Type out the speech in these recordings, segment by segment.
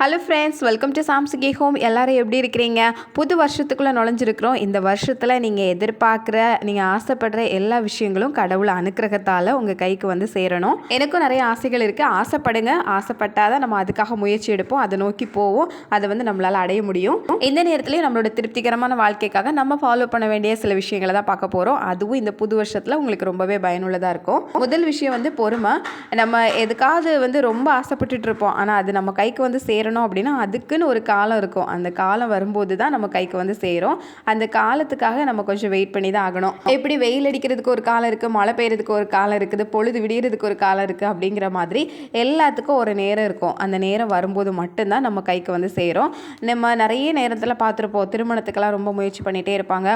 Hello friends welcome to சாம்சங்கி home எல்லோரும் எப்படி இருக்கிறீங்க? புது வருஷத்துக்குள்ளே நுழைஞ்சிருக்கிறோம். இந்த வருஷத்தில் நீங்கள் எதிர்பார்க்குற நீங்கள் ஆசைப்படுற எல்லா விஷயங்களும் கடவுள் அனுக்கிரகத்தால் உங்கள் கைக்கு வந்து சேரணும். எனக்கும் நிறைய ஆசைகள் இருக்குது ஆசைப்படுங்க. ஆசைப்பட்டால் தான் நம்ம அதுக்காக முயற்சி எடுப்போம். அதை நோக்கி போவோம். அதை வந்து நம்மளால் அடைய முடியும். இந்த நேரத்துலையும் நம்மளோட திருப்திகரமான வாழ்க்கைக்காக நம்ம ஃபாலோ பண்ண வேண்டிய சில விஷயங்களை தான் பார்க்க போகிறோம் அதுவும் இந்த புது வருஷத்தில் உங்களுக்கு ரொம்பவே பயனுள்ளதாக இருக்கும். முதல் விஷயம் வந்து பொறுமை. நம்ம எதுக்காவது வந்து ரொம்ப ஆசைப்பட்டுட்டு இருப்போம். ஆனால் அது நம்ம கைக்கு வந்து சேரணும் அப்படின்னா அதுக்குன்னு ஒரு காலம் இருக்கும். அந்த காலம் வரும்போது தான் நம்ம கைக்கு வந்து சேரும். அந்த காலத்துக்காக நம்ம கொஞ்சம் வெயிட் பண்ணி தான் ஆகணும். எப்படி வெயில் அடிக்கிறதுக்கு ஒரு காலம் இருக்குது மழை பெய்யறதுக்கு ஒரு காலம் இருக்குது பொழுது விடியறதுக்கு ஒரு காலம் இருக்குது அப்படிங்கிற மாதிரி எல்லாத்துக்கும் ஒரு நேரம் இருக்கும். அந்த நேரம் வரும்போது மட்டும்தான் நம்ம கைக்கு வந்து சேரும். நம்ம நிறைய நேரத்தில் பார்த்துருப்போம் திருமணத்துக்கெல்லாம் ரொம்ப முயற்சி பண்ணிகிட்டே இருப்பாங்க.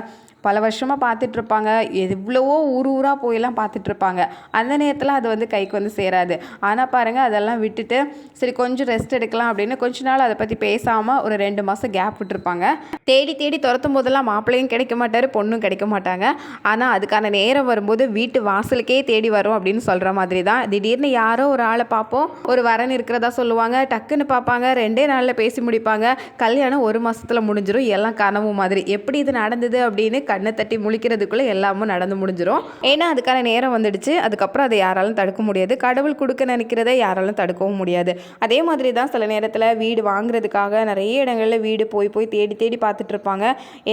பல வருஷமாக பார்த்துட்ருப்பாங்க. எவ்வளவோ ஊர் ஊராக போயெல்லாம் பார்த்துட்ருப்பாங்க. அந்த நேரத்தில் அது வந்து கைக்கு வந்து சேராது. ஆனால் பாருங்கள் அதெல்லாம் விட்டுட்டு சரி கொஞ்சம் ரெஸ்ட் எடுக்கலாம் அப்படின்னு கொஞ்ச நாள் அதை பற்றி பேசாமல் ஒரு ரெண்டு மாதம் கேப் விட்டுருப்பாங்க. தேடி தேடி துரத்தும் போதெல்லாம் மாப்பிள்ளையும் கிடைக்க மாட்டார் பொண்ணும் கிடைக்க மாட்டாங்க. ஆனால் அதுக்கான நேரம் வரும்போது வீட்டு வாசலுக்கே தேடி வரும் அப்படின்னு சொல்கிற மாதிரி தான். திடீர்னு யாரோ ஒரு ஆளை பார்ப்போம். ஒரு வரன் இருக்கிறதா சொல்லுவாங்க. டக்குன்னு பார்ப்பாங்க. ரெண்டே நாளில் பேசி முடிப்பாங்க. கல்யாணம் ஒரு மாதத்தில் முடிஞ்சிடும் எல்லாம் கனவு மாதிரி. எப்படி இது நடந்தது அப்படின்னு கண்ணை தட்டி முழிக்கிறதுக்குள்ளே எல்லாமும் நடந்து முடிஞ்சிடும் ஏன்னா அதுக்கான நேரம் வந்துடுச்சு. அதுக்கப்புறம் அதை யாராலும் தடுக்க முடியாது. கடவுள் கொடுக்க நினைக்கிறதை யாராலும் தடுக்கவும் முடியாது. அதே மாதிரி தான் சில நேரத்தில் வீடு வாங்குறதுக்காக நிறைய இடங்களில் வீடு போய் போய் தேடி தேடி பார்த்துட்டு இருப்பாங்க.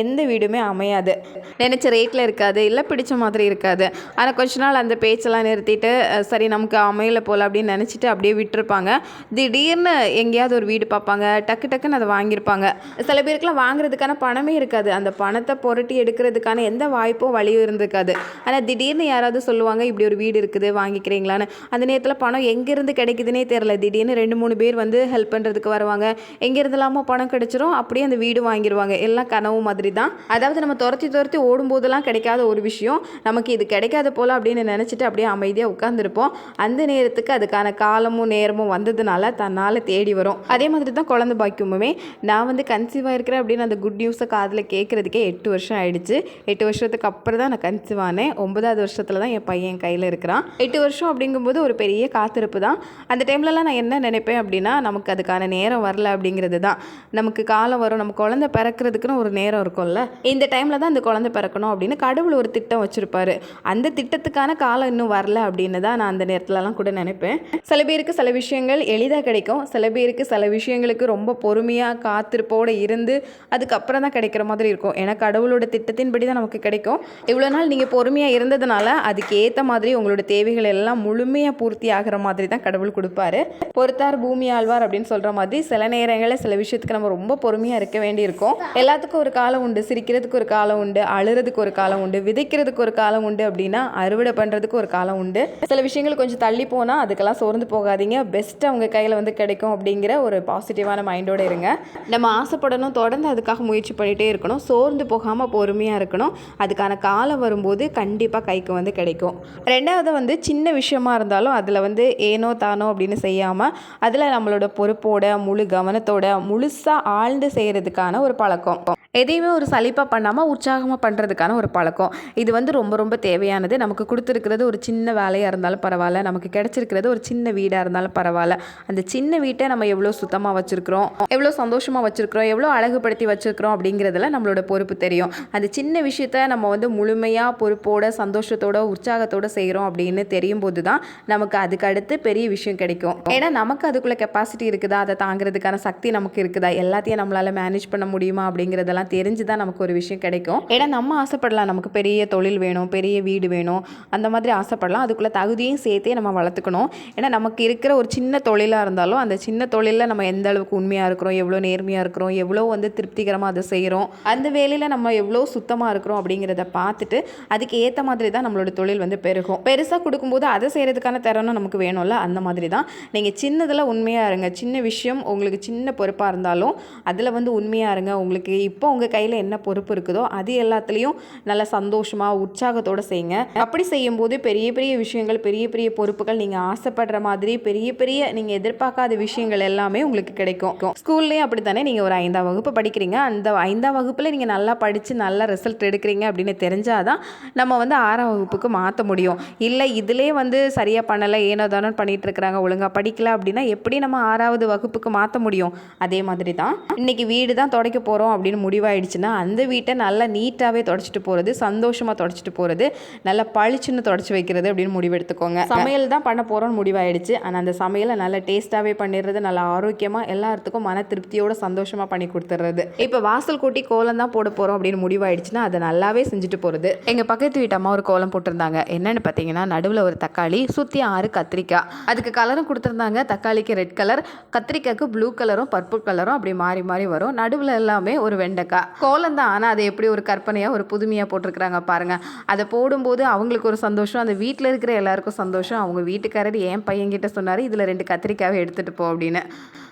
எந்த வீடுமே அமையாது. நினச்ச ரேட்டில் இருக்காது. இல்லை பிடிச்ச மாதிரி இருக்காது. ஆனால் கொஞ்ச நாள் அந்த பேச்செல்லாம் நிறுத்திட்டு சரி நமக்கு அமையல போல் அப்படின்னு நினச்சிட்டு அப்படியே விட்டுருப்பாங்க. திடீர்னு எங்கேயாவது ஒரு வீடு பார்ப்பாங்க. டக்கு டக்குன்னு அதை வாங்கியிருப்பாங்க. சில பேருக்குலாம் வாங்குறதுக்கான பணமே இருக்காது. அந்த பணத்தை புரட்டி எடுக்கிறதுக்கான எந்த வாய்ப்பும் வழியும் இருந்திருக்காது. ஆனால் திடீர்னு யாராவது சொல்லுவாங்க இப்படி ஒரு வீடு இருக்குது வாங்கிக்கிறீங்களான்னு. அந்த நேரத்தில் பணம் எங்கேருந்து கிடைக்குதுனே தெரில திடீர்னு ரெண்டு மூணு பேர் வந்து ஹெல்ப் பண்ணுறதுக்கு வருவாங்க. எங்கேருந்துலாமோ பணம் கிடைச்சிரும் அப்படியே அந்த வீடு வாங்கிடுவாங்க எல்லாம் கனவு மாதிரி தான் அதாவது நம்ம துரத்தி துரத்தி ஓடும்போதெல்லாம் கிடைக்காத ஒரு விஷயம். நமக்கு இது கிடைக்காத போல் அப்படின்னு நினச்சிட்டு அப்படியே அமைதியாக உட்காந்துருப்போம் அந்த நேரத்துக்கு அதுக்கான காலமும் நேரமும் வந்ததுனால தன்னால் தேடி வரும். அதே மாதிரி தான் குழந்தை பாக்கியமுமே. நான் வந்து கன்சீவாக இருக்கிறேன் அப்படின்னு அந்த குட் நியூஸை காதில் கேட்குறதுக்கே எட்டு வருஷம் ஆயிடுச்சு. எட்டு வருஷத்துக்கு அப்புறம் தான் நான் கன்சீவ் ஆனேன். ஒன்பதாவது வருஷத்தில் தான் என் பையன் கையில் இருக்கிறான். எட்டு வருஷம் அப்படிங்கும்போது ஒரு பெரிய காத்திருப்பு தான். அந்த டைம்லலாம் நான் என்ன நினைப்பேன் அப்படின்னா நமக்கு அதுக்கான நேரம் வரல அப்படிங்கிறது தான். நமக்கு காலம் வரும். நம்ம குழந்தை பிறக்கிறதுக்குன்னு ஒரு நேரம் இருக்கும்ல. இந்த டைமில் தான் அந்த குழந்தை பிறக்கணும் அப்படின்னு கடவுள் ஒரு திட்டம் வச்சுருப்பாரு. அந்த திட்டத்துக்கான காலம் இன்னும் வரல அப்படின்னு தான் நான் அந்த நேரத்துலலாம் கூட நினைப்பேன். சில பேருக்கு சில விஷயங்கள் எளிதாக கிடைக்கும். சில பேருக்கு சில விஷயங்களுக்கு ரொம்ப பொறுமையாக காத்திருப்போடு இருந்து அதுக்கப்புறம் தான் கிடைக்கிற மாதிரி இருக்கும். ஏன்னா கடவுளோட திட்டத்தின்படி தான் நமக்கு கிடைக்கும். இவ்வளோ நாள் நீங்கள் பொறுமையாக இருந்ததுனால அதுக்கு ஏற்ற மாதிரி உங்களோட தேவைகள் எல்லாம் முழுமையாக பூர்த்தி ஆகிற மாதிரி தான் கடவுள் கொடுப்பாரு. பொறுத்தார் பூமி ஆழ்வார் அப்படின்னு சொல்கிற மாதிரி சில நேரங்களில் சில விஷயத்துக்கு நம்ம ரொம்ப பொறுமையாக இருக்க வேண்டியிருக்கும். எல்லாத்துக்கும் ஒரு காலம் உண்டு சிரிக்கிறதுக்கு ஒரு காலம் உண்டு அழுறதுக்கு ஒரு காலம் உண்டு விதைக்கிறதுக்கு ஒரு காலம் உண்டு அப்படின்னா அறுவடை பண்ணுறதுக்கு ஒரு காலம் உண்டு. சில விஷயங்கள் கொஞ்சம் தள்ளி போனால் அதுக்கெல்லாம் சோர்ந்து போகாதீங்க. பெஸ்ட்டாக உங்கள் கையில் வந்து கிடைக்கும் அப்படிங்கிற ஒரு பாசிட்டிவான மைண்டோட இருங்க. நம்ம ஆசைப்படணும் தொடர்ந்து அதுக்காக முயற்சி பண்ணிகிட்டே இருக்கணும். சோர்ந்து போகாமல் பொறுமையாக இருக்கணும். அதுக்கான காலம் வரும்போது கண்டிப்பாக கைக்கு வந்து கிடைக்கும். ரெண்டாவது வந்து சின்ன விஷயமா இருந்தாலும் அதில் வந்து ஏனோ தானோ அப்படின்னு செய்யாமல் அதில் நம்மளோட பொறுப்போட முழு கவனத்தோட முழுசாக ஆழ்ந்து செய்கிறதுக்கான ஒரு பழக்கம். எதையுமே ஒரு சலிப்பாக பண்ணாமல் உற்சாகமாக பண்ணுறதுக்கான ஒரு பழக்கம். இது வந்து ரொம்ப ரொம்ப தேவையானது. நமக்கு கொடுத்துருக்கிறது ஒரு சின்ன வேலையாக இருந்தாலும் பரவாயில்ல. நமக்கு கிடைச்சிருக்கிறது ஒரு சின்ன வீடாக இருந்தாலும் பரவாயில்ல. அந்த சின்ன வீட்டை நம்ம எவ்வளோ சுத்தமாக வச்சுருக்கிறோம்? எவ்வளோ சந்தோஷமாக வச்சுருக்கிறோம்? எவ்வளோ அழகுபடுத்தி வச்சுருக்கிறோம்? அப்படிங்கிறதுல நம்மளோட பொறுப்பு தெரியும். அந்த சின்ன சின்ன விஷயத்த நம்ம வந்து முழுமையாக பொறுப்போட சந்தோஷத்தோட உற்சாகத்தோட செய்கிறோம் அப்படின்னு தெரியும் போது தான் நமக்கு அதுக்கு அடுத்து பெரிய விஷயம் கிடைக்கும். ஏன்னா நமக்கு அதுக்குள்ளே கெப்பாசிட்டி இருக்குதா? அதை தாங்கிறதுக்கான சக்தி நமக்கு இருக்குதா? எல்லாத்தையும் நம்மளால் மேனேஜ் பண்ண முடியுமா? அப்படிங்கிறதெல்லாம் தெரிஞ்சு தான் நமக்கு ஒரு விஷயம் கிடைக்கும். ஏன்னா நம்ம ஆசைப்படலாம். நமக்கு பெரிய தொழில் வேணும் பெரிய வீடு வேணும். அந்த மாதிரி ஆசைப்படலாம். அதுக்குள்ளே தகுதியும் சேர்த்தே நம்ம வளர்த்துக்கணும். ஏன்னா நமக்கு இருக்கிற ஒரு சின்ன தொழிலாக இருந்தாலும் அந்த சின்ன தொழிலில் நம்ம எந்த அளவுக்கு உண்மையாக இருக்கிறோம்? எவ்வளோ நேர்மையாக இருக்கிறோம்? எவ்வளோ வந்து திருப்திகரமாக அதை செய்கிறோம் அந்த வேலையில் நம்ம எவ்வளோ சுத்தம் சுத்தமாக இருக்கிறோம் அப்படிங்கிறத பார்த்துட்டு அதுக்கு ஏற்ற மாதிரி தான் நம்மளோட தொழில் வந்து பெருகும். பெருசாக கொடுக்கும்போது அதை செய்கிறதுக்கான திறனும் நமக்கு வேணும்ல? அந்த மாதிரி தான். நீங்கள் சின்னதில் உண்மையாக இருங்க. சின்ன விஷயம் உங்களுக்கு சின்ன பொறுப்பாக இருந்தாலும் அதில் வந்து உண்மையாக இருங்க. உங்களுக்கு இப்போ உங்கள் கையில் என்ன பொறுப்பு இருக்குதோ அது எல்லாத்துலேயும் நல்ல சந்தோஷமாக உற்சாகத்தோடு செய்யுங்க அப்படி செய்யும்போது பெரிய பெரிய விஷயங்கள் பெரிய பெரிய பொறுப்புகள் நீங்கள் ஆசைப்படுற மாதிரி பெரிய பெரிய நீங்கள் எதிர்பார்க்காத விஷயங்கள் எல்லாமே உங்களுக்கு கிடைக்கும். ஸ்கூல்லேயும் அப்படி தானே நீங்கள் ஒரு ஐந்தாம் வகுப்பு படிக்கிறீங்க. அந்த ஐந்தாம் வகுப்பில் நீங்கள் நல்லா படித்து நல்லா ரிசல்ட் எடுக்கிறீங்க அப்படின்னு தெரிஞ்சால் தான் நம்ம வந்து ஆறாம் வகுப்புக்கு மாற்ற முடியும். இல்லை இதிலே வந்து சரியாக பண்ணலை ஏனோ தானோ பண்ணிகிட்டு இருக்கிறாங்க ஒழுங்காக படிக்கல அப்படின்னா எப்படி நம்ம ஆறாவது வகுப்புக்கு மாற்ற முடியும்? அதே மாதிரி தான் இன்றைக்கி வீடு தான் துடைக்க போகிறோம் அப்படின்னு முடிவாயிடுச்சுன்னா அந்த வீட்டை நல்லா நீட்டாகவே தொடச்சிட்டு போகிறது சந்தோஷமாக தொடச்சிட்டு போகிறது நல்லா பளிச்சுன்னு தொடச்சி வைக்கிறது அப்படின்னு முடிவெடுத்துக்கோங்க. சமையல் தான் பண்ண போகிறோம்னு முடிவாயிடுச்சு. ஆனால் அந்த சமையலை நல்லா டேஸ்ட்டாகவே பண்ணிடுறது நல்லா ஆரோக்கியமாக எல்லாத்துக்கும் மன திருப்தியோட சந்தோஷமாக பண்ணி கொடுத்துட்றது. இப்போ வாசல் கூட்டி கோலம் தான் போட போகிறோம் அப்படின்னு முடிவாயிடுச்சு. முடிவாயிடுச்சுன்னா அதை நல்லாவே செஞ்சுட்டு போகிறது எங்கள் பக்கத்து வீட்டு அம்மா ஒரு கோலம் போட்டிருந்தாங்க. என்னென்னு பார்த்தீங்கன்னா நடுவில் ஒரு தக்காளி சுற்றி ஆறு கத்திரிக்காய். அதுக்கு கலரும் கொடுத்துருந்தாங்க. தக்காளிக்கு ரெட் கலர் கத்திரிக்காய்க்கு ப்ளூ கலரும் பர்பிள் கலரும் அப்படி மாறி மாறி வரும். நடுவில் எல்லாமே ஒரு வெண்டைக்காய். கோலம் தான். ஆனால் அதை எப்படி ஒரு கற்பனையாக ஒரு புதுமையாக போட்டிருக்கிறாங்க பாருங்கள் அதை போடும்போது அவங்களுக்கு ஒரு சந்தோஷம். அந்த வீட்டில் இருக்கிற எல்லாருக்கும் சந்தோஷம். அவங்க வீட்டுக்காரர் என் பையன்கிட்ட சொன்னார் இதில் ரெண்டு கத்திரிக்காவை எடுத்துகிட்டு போ அப்படின்னு.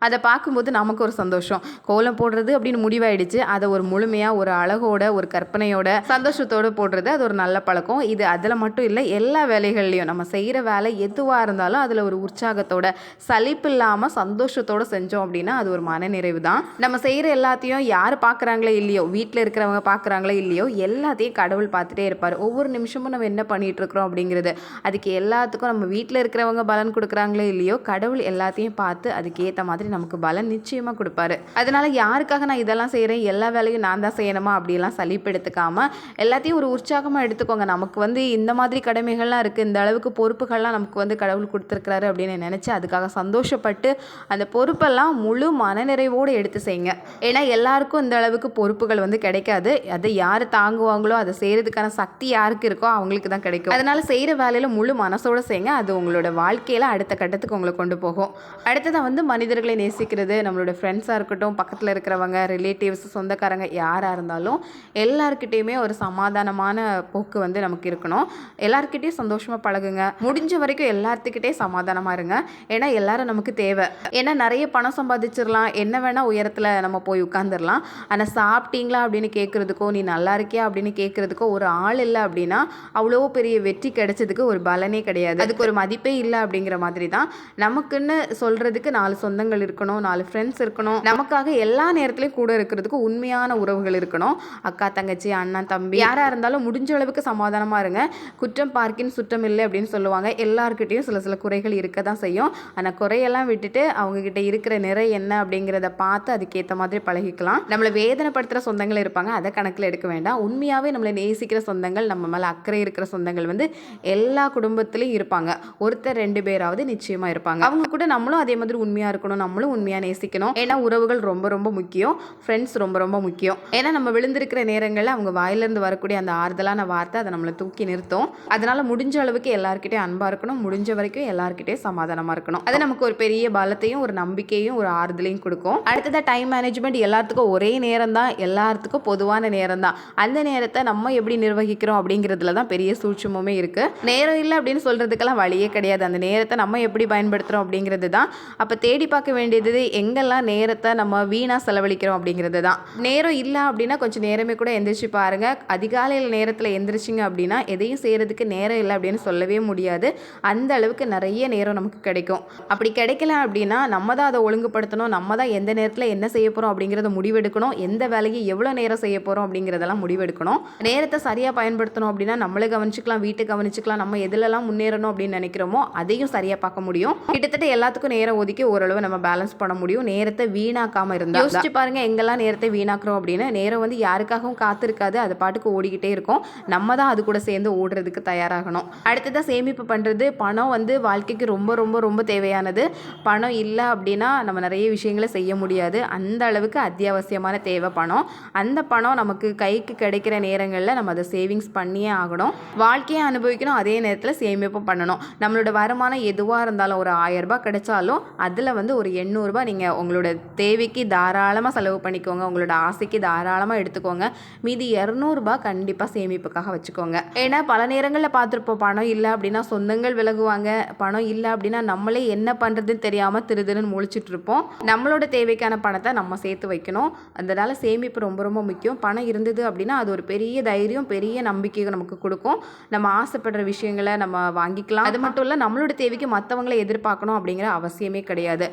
அதை பார்க்கும்போது நமக்கு ஒரு சந்தோஷம். கோலம் போடுறது அப்படின்னு முடிவாயிடுச்சு. அதை ஒரு முழுமையாக ஒரு அழகோட ஒரு கற்பனையோட சந்தோஷத்தோடு போடுறது அது ஒரு நல்ல பழக்கம். இது அதில் மட்டும் இல்லை எல்லா வேலைகள்லையும் நம்ம செய்கிற வேலை எதுவாக இருந்தாலும் அதில் ஒரு உற்சாகத்தோட சலிப்பு இல்லாமல் சந்தோஷத்தோடு செஞ்சோம் அப்படின்னா அது ஒரு மனநிறைவு தான். நம்ம செய்கிற எல்லாத்தையும் யார் பார்க்குறாங்களோ இல்லையோ வீட்டில் இருக்கிறவங்க பார்க்குறாங்களோ இல்லையோ எல்லாத்தையும் கடவுள் பார்த்துட்டே இருப்பார். ஒவ்வொரு நிமிஷமும் நம்ம என்ன பண்ணிட்டு இருக்கிறோம் அப்படிங்கிறது. அதுக்கு எல்லாத்துக்கும் நம்ம வீட்டில் இருக்கிறவங்க பலன் கொடுக்குறாங்களோ இல்லையோ கடவுள் எல்லாத்தையும் பார்த்து அதுக்கேற்ற மாதிரி நமக்கு பலன் நிச்சயமாக கொடுப்பாரு. அதனால யாருக்காக நான் இதெல்லாம் செய்கிறேன் எல்லா வேலையும் நான் தான் செய்யணுமா? அப்படிலாம் சலிப்பு எடுத்துக்காம எல்லாத்தையும் ஒரு உற்சாகமாக எடுத்துக்கோங்க. நமக்கு வந்து இந்த மாதிரி கடமைகள்லாம் இருக்குது இந்த அளவுக்கு பொறுப்புகள்லாம் நமக்கு வந்து கடவுள் கொடுத்துருக்குறாரு அப்படின்னு நினச்சி அதுக்காக சந்தோஷப்பட்டு அந்த பொறுப்பெல்லாம் முழு மனநிறைவோடு எடுத்து செய்யுங்க ஏன்னா எல்லாருக்கும் இந்த அளவுக்கு பொறுப்புகள் வந்து கிடைக்காது. அதை யார் தாங்குவாங்களோ அதை செய்கிறதுக்கான சக்தி யாருக்கு இருக்கோ அவங்களுக்கு தான் கிடைக்கும். அதனால் செய்கிற வேலையில் முழு மனசோட செய்யுங்க அது உங்களோட வாழ்க்கையில் அடுத்த கட்டத்துக்கு உங்களை கொண்டு போகும். அடுத்ததாக வந்து மனிதர்களை நேசிக்கிறது. நம்மளோட ஃப்ரெண்ட்ஸாக இருக்கட்டும் பக்கத்தில் இருக்கிறவங்க ரிலேட்டிவ்ஸ் சொந்தக்காரங்க யாராக இருந்தாலும் எல்லா எல்லாருக்கிட்டேயுமே ஒரு சமாதானமான போக்கு வந்து நமக்கு இருக்கணும். எல்லாருக்கிட்டேயும் சந்தோஷமாக பழகுங்க. முடிஞ்ச வரைக்கும் எல்லாத்துக்கிட்டே சமாதானமாக இருங்க. ஏன்னா எல்லாரும் நமக்கு தேவை. ஏன்னா நிறைய பணம் சம்பாதிச்சிடலாம் என்ன வேணால் உயரத்தில் நம்ம போய் உட்காந்துடலாம் ஆனால் சாப்பிட்டீங்களா அப்படின்னு கேட்குறதுக்கோ நீ நல்லா இருக்கியா அப்படின்னு கேட்குறதுக்கோ ஒரு ஆள் இல்லை அப்படின்னா அவ்வளோ பெரிய வெற்றி கிடைச்சதுக்கு ஒரு பலனே கிடையாது. அதுக்கு ஒரு மதிப்பே இல்லை அப்படிங்கிற மாதிரி தான் நமக்குன்னு சொல்கிறதுக்கு நாலு சொந்தங்கள் இருக்கணும் நாலு ஃப்ரெண்ட்ஸ் இருக்கணும். நமக்காக எல்லா நேரத்துலையும் கூட இருக்கிறதுக்கு உண்மையான உறவுகள் இருக்கணும். அக்கா தங்கச்சி அண்ணன் தம்பி. யாராக இருந்தாலும் முடிஞ்ச அளவுக்கு சமாதானமாக இருங்க. குற்றம் பார்க்கின் சுற்றம் இல்லை அப்படின்னு சொல்லுவாங்க. எல்லாருக்கிட்டேயும் சில சில குறைகள் இருக்க தான் செய்யும். ஆனால் குறையெல்லாம் விட்டுட்டு அவங்கக்கிட்ட இருக்கிற நிறை என்ன அப்படிங்கிறத பார்த்து அதுக்கேற்ற மாதிரி பழகிக்கலாம். நம்மளை வேதனைப்படுத்துகிற சொந்தங்கள் இருப்பாங்க. அதை கணக்கில் எடுக்க வேண்டாம். உண்மையாகவே நம்மளை நேசிக்கிற சொந்தங்கள் நம்ம மேலே அக்கறை இருக்கிற சொந்தங்கள் வந்து எல்லா குடும்பத்துலேயும் இருப்பாங்க. ஒருத்தர் ரெண்டு பேராவது நிச்சயமாக இருப்பாங்க. அவங்க கூட நம்மளும் அதே மாதிரி உண்மையாக இருக்கணும். நம்மளும் உண்மையாக நேசிக்கணும். ஏன்னா உறவுகள் ரொம்ப ரொம்ப முக்கியம். ஃப்ரெண்ட்ஸ் ரொம்ப ரொம்ப முக்கியம். ஏன்னா நம்ம விழுந்திருக்கிற நேரங்களில் அவங்க வாயிலிருந்து வரக்கூடிய அந்த ஆறுதலான வார்த்தை அதை நம்மளை தூக்கி நிறுத்தும். அதனால முடிஞ்ச அளவுக்கு எல்லாருக்கிட்டையும் அன்பாக இருக்கணும். முடிஞ்ச வரைக்கும் எல்லாருக்கிட்டையும் சமாதானமாக இருக்கணும். அது நமக்கு ஒரு பெரிய பலத்தையும் ஒரு நம்பிக்கையும் ஒரு ஆறுதலையும் கொடுக்கும். அடுத்ததாக டைம் மேனேஜ்மெண்ட் எல்லாத்துக்கும் ஒரே நேரம் தான் எல்லாத்துக்கும் பொதுவான நேரம் தான். அந்த நேரத்தை நம்ம எப்படி நிர்வகிக்கிறோம் அப்படிங்கிறதுல தான் பெரிய சூட்சமுமே இருக்குது நேரம் இல்லை அப்படின்னு சொல்கிறதுக்கெல்லாம் வழியே கிடையாது. அந்த நேரத்தை நம்ம எப்படி பயன்படுத்துகிறோம் அப்படிங்கிறது தான். அப்போ தேடி பார்க்க வேண்டியது எங்கெல்லாம் நேரத்தை நம்ம வீணாக செலவழிக்கிறோம் அப்படிங்கிறது தான். நேரம் இல்லை அப்படின்னா கொஞ்சம் நேரமே கூட எந்த எந்திரிச்சு பாருங்க. அதிகாலையில் நேரத்தில் எந்திரிச்சிங்க அப்படின்னா எதையும் செய்கிறதுக்கு நேரம் இல்லை அப்படின்னு சொல்லவே முடியாது. அந்த அளவுக்கு நிறைய நேரம் நமக்கு கிடைக்கும். அப்படி கிடைக்கல அப்படின்னா நம்ம தான் அதை ஒழுங்குபடுத்தணும். நம்ம தான் எந்த நேரத்தில் என்ன செய்ய போகிறோம் அப்படிங்கிறத முடிவெடுக்கணும். எந்த வேலையை எவ்வளோ நேரம் செய்ய போகிறோம் அப்படிங்கிறதெல்லாம் முடிவெடுக்கணும். நேரத்தை சரியாக பயன்படுத்தணும் அப்படின்னா நம்மளை கவனிச்சுக்கலாம் வீட்டை கவனிச்சுக்கலாம் நம்ம எதுலலாம் முன்னேறணும் அப்படின்னு நினைக்கிறோமோ அதையும் சரியாக பார்க்க முடியும். கிட்டத்தட்ட எல்லாத்துக்கும் நேரம் ஒதுக்கி ஓரளவு நம்ம பேலன்ஸ் பண்ண முடியும். நேரத்தை வீணாக்காம இருந்தால் யோசிச்சு பாருங்க எங்கெல்லாம் நேரத்தை வீணாக்குறோம் அப்படின்னு. நேரம் வந்து யாருக்காகவும் காத்திருக்காது. அது பாட்டுக்கு ஓடிக்கிட்டே இருக்கும். நம்ம தான் அது கூட சேர்ந்து ஓடுறதுக்கு தயாராகணும். அடுத்ததாக சேமிப்பு பண்ணுறது பணம் வந்து வாழ்க்கைக்கு ரொம்ப ரொம்ப ரொம்ப தேவையானது. பணம் இல்லை அப்படின்னா நம்ம நிறைய விஷயங்களை செய்ய முடியாது. அந்த அளவுக்கு அத்தியாவசியமான தேவை பணம். அந்த பணம் நமக்கு கைக்கு கிடைக்கிற நேரங்களில் நம்ம அதை சேவிங்ஸ் பண்ணியே ஆகணும். வாழ்க்கையை அனுபவிக்கணும். அதே நேரத்தில் சேமிப்பு பண்ணணும். நம்மளோட வருமானம் எதுவாக இருந்தாலும் ஒரு ஆயிரம் கிடைச்சாலும் அதில் வந்து ஒரு எண்ணூறுபா நீங்கள் உங்களோட தேவைக்கு தாராளமாக செலவு பண்ணிக்கோங்க. உங்களோட ஆசைக்கு தாராளமாக எடுத்துக்கோங்க. மீதி இரநூறுபா கண்டிப்பாக சேமிப்புக்காக வச்சுக்கோங்க. ஏன்னா பல நேரங்களில் பார்த்துருப்போம் பணம் இல்லை அப்படின்னா சொந்தங்கள் விலகுவாங்க. பணம் இல்லை அப்படின்னா நம்மளே என்ன பண்ணுறதுன்னு தெரியாமல் திருதுன்னு முழிச்சிட்டு இருப்போம் நம்மளோட தேவைக்கான பணத்தை நம்ம சேர்த்து வைக்கணும். அதனால் சேமிப்பு ரொம்ப ரொம்ப முக்கியம். பணம் இருந்தது அப்படின்னா அது ஒரு பெரிய தைரியம் பெரிய நம்பிக்கையை நமக்கு கொடுக்கும். நம்ம ஆசைப்படுற விஷயங்களை நம்ம வாங்கிக்கலாம். அது மட்டும் இல்லை நம்மளோட தேவைக்கு மற்றவங்களை எதிர்பார்க்கணும் அப்படிங்கிற அவசியமே கிடையாது.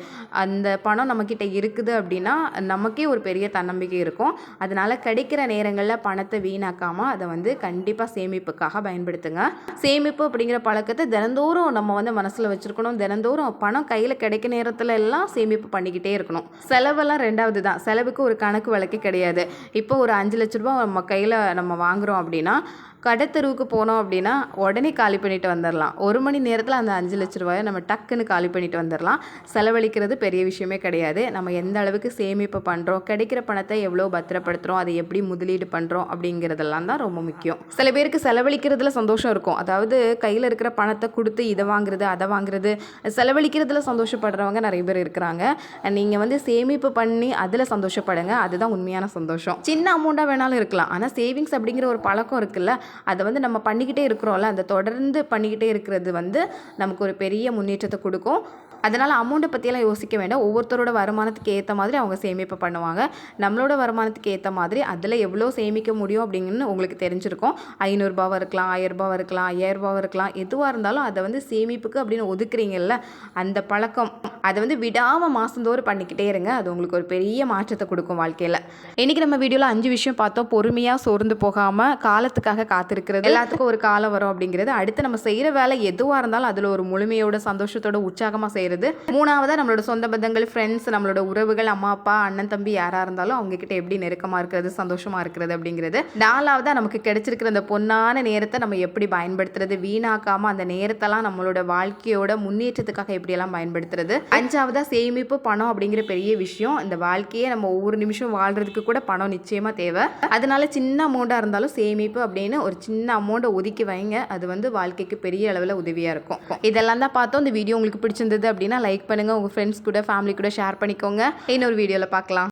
அந்த பணம் நம்மக்கிட்ட இருக்குது அப்படின்னா நமக்கே ஒரு பெரிய தன்னம்பிக்கை இருக்கும். அதனால் கிடைக்கிற நேரங்கள் விஷயங்களில் பணத்தை வீணாக்காமல் அதை வந்து கண்டிப்பாக சேமிப்புக்காக பயன்படுத்துங்க. சேமிப்பு அப்படிங்கிற பழக்கத்தை தினந்தோறும் நம்ம வந்து மனசில் வச்சுருக்கணும். தினந்தோறும் பணம் கையில் கிடைக்க நேரத்தில் எல்லாம் சேமிப்பு பண்ணிக்கிட்டே இருக்கணும். செலவெல்லாம் ரெண்டாவது தான். செலவுக்கு ஒரு கணக்கு வழக்கு கிடையாது. இப்போ ஒரு அஞ்சு லட்ச ரூபா நம்ம கையில் நம்ம வாங்குகிறோம் அப்படின்னா கடைத்தெருவுக்கு போனோம் அப்படின்னா உடனே காலி பண்ணிட்டு வந்துடலாம் ஒரு மணி நேரத்தில் அந்த அஞ்சு லட்ச ரூபாயை நம்ம டக்குன்னு காலி பண்ணிட்டு வந்துடலாம் செலவழிக்கிறது பெரிய விஷயமே கிடையாது. நம்ம எந்த அளவுக்கு சேமிப்பு பண்ணுறோம் கிடைக்கிற பணத்தை எவ்வளோ பத்திரப்படுத்துகிறோம் அதை எப்படி முதலீடு பண்ணுறோம் அப்படிங்கிறதெல்லாம் தான் ரொம்ப முக்கியம். சில பேருக்கு செலவழிக்கிறதுல சந்தோஷம் இருக்கும். அதாவது கையில் இருக்கிற பணத்தை கொடுத்து இதை வாங்குறது அதை வாங்குறது செலவழிக்கிறதுல சந்தோஷப்படுறவங்க நிறைய பேர் இருக்கிறாங்க. நீங்கள் வந்து சேமிப்பு பண்ணி அதில் சந்தோஷப்படுங்க. அதுதான் உண்மையான சந்தோஷம். சின்ன அமௌண்ட்டாக வேணாலும் இருக்கலாம். ஆனால் சேவிங்ஸ் அப்படிங்கிற ஒரு பழக்கம் இருக்குல்ல அதை வந்து நம்ம பண்ணிக்கிட்டே இருக்கிறோம்ல அந்த தொடர்ந்து பண்ணிக்கிட்டே இருக்கிறது வந்து நமக்கு ஒரு பெரிய முன்னேற்றத்தை கொடுக்கும். அதனால் அமௌண்ட்டை பற்றியெல்லாம் யோசிக்க வேண்டாம். ஒவ்வொருத்தரோட வருமானத்துக்கு ஏற்ற மாதிரி அவங்க சேமிப்பு பண்ணுவாங்க. நம்மளோட வருமானத்துக்கு ஏற்ற மாதிரி அதில் எவ்வளோ சேமிக்க முடியும் அப்படிங்கன்னு உங்களுக்கு தெரிஞ்சிருக்கும். ஐநூறுரூபாவாக இருக்கலாம் ஆயிரரூபாவாக இருக்கலாம் ஐயாயிரரூபாவாக இருக்கலாம் எதுவாக இருந்தாலும் அதை வந்து சேமிப்புக்கு அப்படின்னு ஒதுக்குறீங்கல்ல அந்த பழக்கம் அதை வந்து விடாமல் மாதந்தோறும் பண்ணிக்கிட்டே இருங்க. அது உங்களுக்கு ஒரு பெரிய மாற்றத்தை கொடுக்கும் வாழ்க்கையில். இன்றைக்கி நம்ம வீடியோவில் அஞ்சு விஷயம் பார்த்தோம். பொறுமையாக சோர்ந்து போகாமல் காலத்துக்காக காத்திருக்கிறது. எல்லாத்துக்கும் ஒரு காலம் வரும் அப்படிங்கிறது. அடுத்து நம்ம செய்கிற வேலை எதுவாக இருந்தாலும் அதில் ஒரு முழுமையோட சந்தோஷத்தோட உற்சாகமாக செய்கிற செய்கிறது மூணாவதாக நம்மளோட சொந்த பந்தங்கள் ஃப்ரெண்ட்ஸ் நம்மளோட உறவுகள் அம்மா அப்பா அண்ணன் தம்பி யாராக இருந்தாலும் அவங்க கிட்ட எப்படி நெருக்கமாக இருக்கிறது சந்தோஷமாக இருக்கிறது அப்படிங்கிறது. நாலாவதாக நமக்கு கிடைச்சிருக்கிற அந்த பொன்னான நேரத்தை நம்ம எப்படி பயன்படுத்துறது வீணாக்காமல் அந்த நேரத்தெல்லாம் நம்மளோட வாழ்க்கையோட முன்னேற்றத்துக்காக எப்படியெல்லாம் பயன்படுத்துறது. அஞ்சாவதாக சேமிப்பு பணம் அப்படிங்கிற பெரிய விஷயம். இந்த வாழ்க்கையை நம்ம ஒவ்வொரு நிமிஷம் வாழ்றதுக்கு கூட பணம் நிச்சயமாக தேவை. அதனால சின்ன அமௌண்ட்டாக இருந்தாலும் சேமிப்பு அப்படின்னு ஒரு சின்ன அமௌண்ட்டை ஒதுக்கி வைங்க. அது வந்து வாழ்க்கைக்கு பெரிய அளவில் உதவியாக இருக்கும். இதெல்லாம் தான் பார்த்தோம். இந்த வீடியோ உங்களுக்கு பிடிச்சிருந்தது அப்படின்னா லைக் பண்ணுங்கள் உங்கள் ஃப்ரெண்ட்ஸ் கூட ஃபேமிலி கூட ஷேர் பண்ணிக்கோங்க. இன்னொரு வீடியோவில் பார்க்கலாம்.